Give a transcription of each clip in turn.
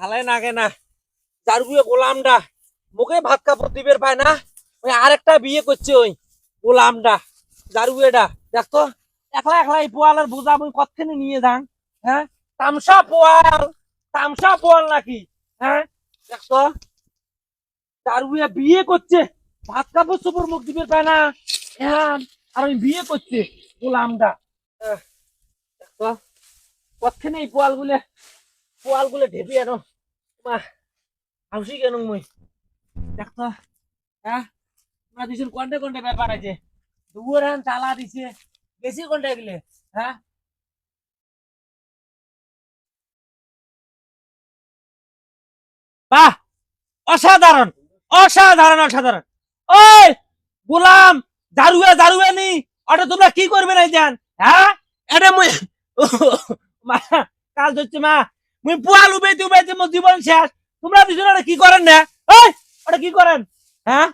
হালাই না মুখে ভাত দিবের না। ওই আরেকটা বিয়ে করছে ওই একলা নিয়ে যান হ্যাঁ? তামসা তামসা নাকি হ্যাঁ? বিয়ে করছে, ভাত কাপড় চোপড় মুখ দিবের পায় না। হ্যাঁ আর ওই বিয়ে করছে গোলামডা দেখতো কতখানি এই পোয়াল গুলে পোয়াল গুলে ঢেপি আনো। মা হাসি কেন মুই? দেখতো হ্যাঁ না তালা দিছে বাহ অসাধারণ অসাধারণ অসাধারণ ওই গোলাম দারুয়া দারুয়া নি? ওটা তোমরা কি করবে না জান হ্যাঁ এটা কাজ হচ্ছে মা। মুই পোয়াল উবেতে উবেতে মোর জীবন শেষ। তোমরা দুজনে কি করেন না? ওই ওটা কি করেন হ্যাঁ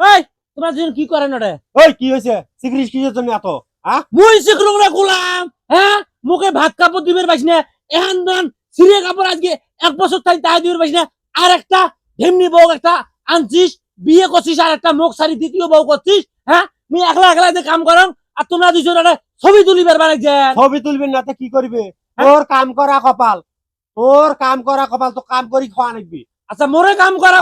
ওই তোমরা দুজন কি করেন ওটা ওই কি হয়েছে সিক্রিস কিসের জন্য এত হ্যাঁ মুই শিখলো না গোলাম হ্যাঁ মুখে ভাত কাপড় দিবের পাইস না এহান দান সিরিয়া কাপড় আজকে এক বছর তাই তাই দিবের পাইস না আর একটা ঢেমনি বউ একটা আনছিস বিয়ে করছিস আর একটা মুখ সারি দ্বিতীয় বউ করছিস হ্যাঁ মুই একলা একলা কাম করং আর তোমরা দুজন ছবি তুলিবার বারে যে। ছবি তুলবেন না তো কি করবে তোর কাম করা কপাল। তোর কাম করা কপাল তো কাম করি খাওয়া নাকবি আচ্ছা মোরে কাম করা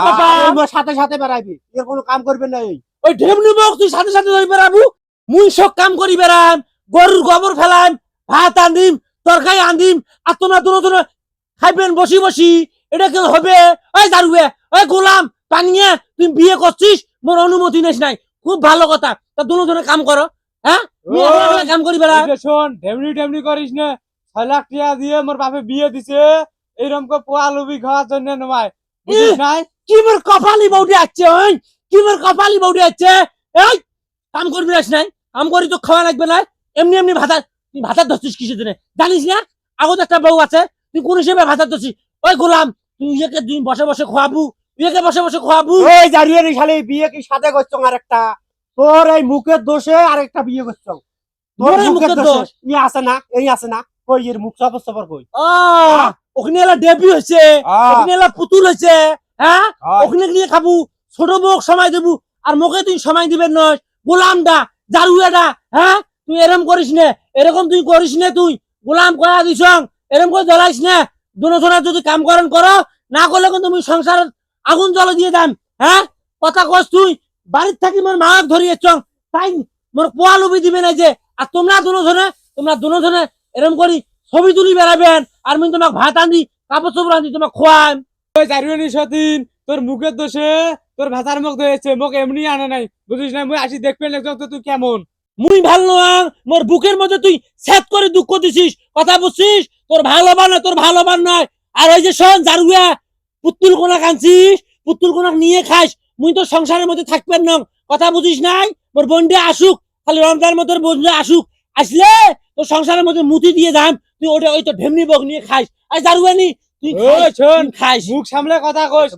মোর সাথে সাথে বেড়াইবি এর কোনো কাম করবে না এই। ওই ঢেমনি বউ তুই সাথে সাথে ধরে বেড়াবু। মুই সব কাম করি বেড়াম গরুর গোবর ফেলাম ভাত আনদিম তরকারি আনিম আর তোমরা দুনো দুনো খাইবেন বসি বসি। এটা কেউ হবে? ওই দারুয়ে ওই গোলাম পানিয়ে তুই বিয়ে করছিস মোর অনুমতি নেস নাই। খুব ভালো কথা। তা দুনো দুনো কাম করো হ্যাঁ? কাম করি বেড়া। শোন ঢেমনি ঢেমনি করিস না ছয় লাখ টাকা দিয়ে মোর বাপে বিয়ে দিছে। এইরকম করে পোয়া লুবি খাওয়ার জন্য নয় বুঝিস নাই? কি মোর কপালি বউটি আছে ওই কি মোর কপালি বউটি আছে? এই কাম করবি নাস নাই? কাম করি তো খাওয়া লাগবে না এমনি এমনি ভাতা তুই ভাতা ধরছিস কিসের জন্য জানিস না? আগত একটা বউ আছে তুই কোন হিসেবে ভাতা ধরছিস ওই গোলাম তুই ইয়েকে তুই বসে বসে খোয়াবু ইয়েকে বসে বসে খোয়াবু ওই জারিয়ে নি শালি বিয়ে কি সাথে করছ আর একটা। তোর এই মুখের দোষে আর একটা বিয়ে করছ তোর মুখের দোষ? ই আছে না? এই আছে না? কই এর মুখ সবর সবর কই? ওখানে এলা ডেবি হয়েছে ওখানে এলা পুতুল হয়েছে হ্যাঁ? ওখানে গিয়ে খাবু ছোট বউ সময় দেবু আর মোকে তুই সময় দিবেন নয়। গোলামটা জারুয়াটা হ্যাঁ? তুই এরকম করিস না এরকম তুই করিস না তুই। গোলাম কয়া দিস এরকম করে জ্বলাইস না। দুনো যদি কাম করেন করো না করলে কিন্তু তুমি সংসার আগুন জ্বলে দিয়ে দাম হ্যাঁ? কথা কস তুই বাড়ির থাকি মোর মাক ধরিয়ে চং তাই মোর পোয়া লুবি দিবে না যে আর তোমরা দুনো জনে তোমরা দুনো জনে এরকম করি ছবি তুলি বেড়াবেন আর আমি তোমাকে ভাত আনি কাপড় চোপড় আনি তোমাকে খোয়াম ওই জারিওনি সতীন তোর মুখের দোষে তোর ভাতার মুখ ধরেছে মুখ এমনি আনে নাই। বুঝিস না মুই আসি দেখবেন একদম তো তুই কেমন? মুই ভালো নয় মোর বুকের মধ্যে তুই সেট করে দুঃখ দিছিস কথা বুঝছিস? তোর ভালোবান নয় তোর ভালোবান নয়। আর ওই যে শোন জারুয়া পুতুল কোনা কানছিস পুতুল কোনা নিয়ে খাস মুই তো সংসারের মধ্যে থাকবেন না। কথা বুঝিস নাই? মোর বোনটা আসুক খালি রমজান মতো বোনটা আসুক। আসলে তোর সংসারের মধ্যে মুতি দিয়ে দাম তুই ওটা ওই তো ঢেমনি বক নিয়ে খাইস। আর দারুয়ানি তুই খাইস। মুখ সামলে কথা কইস।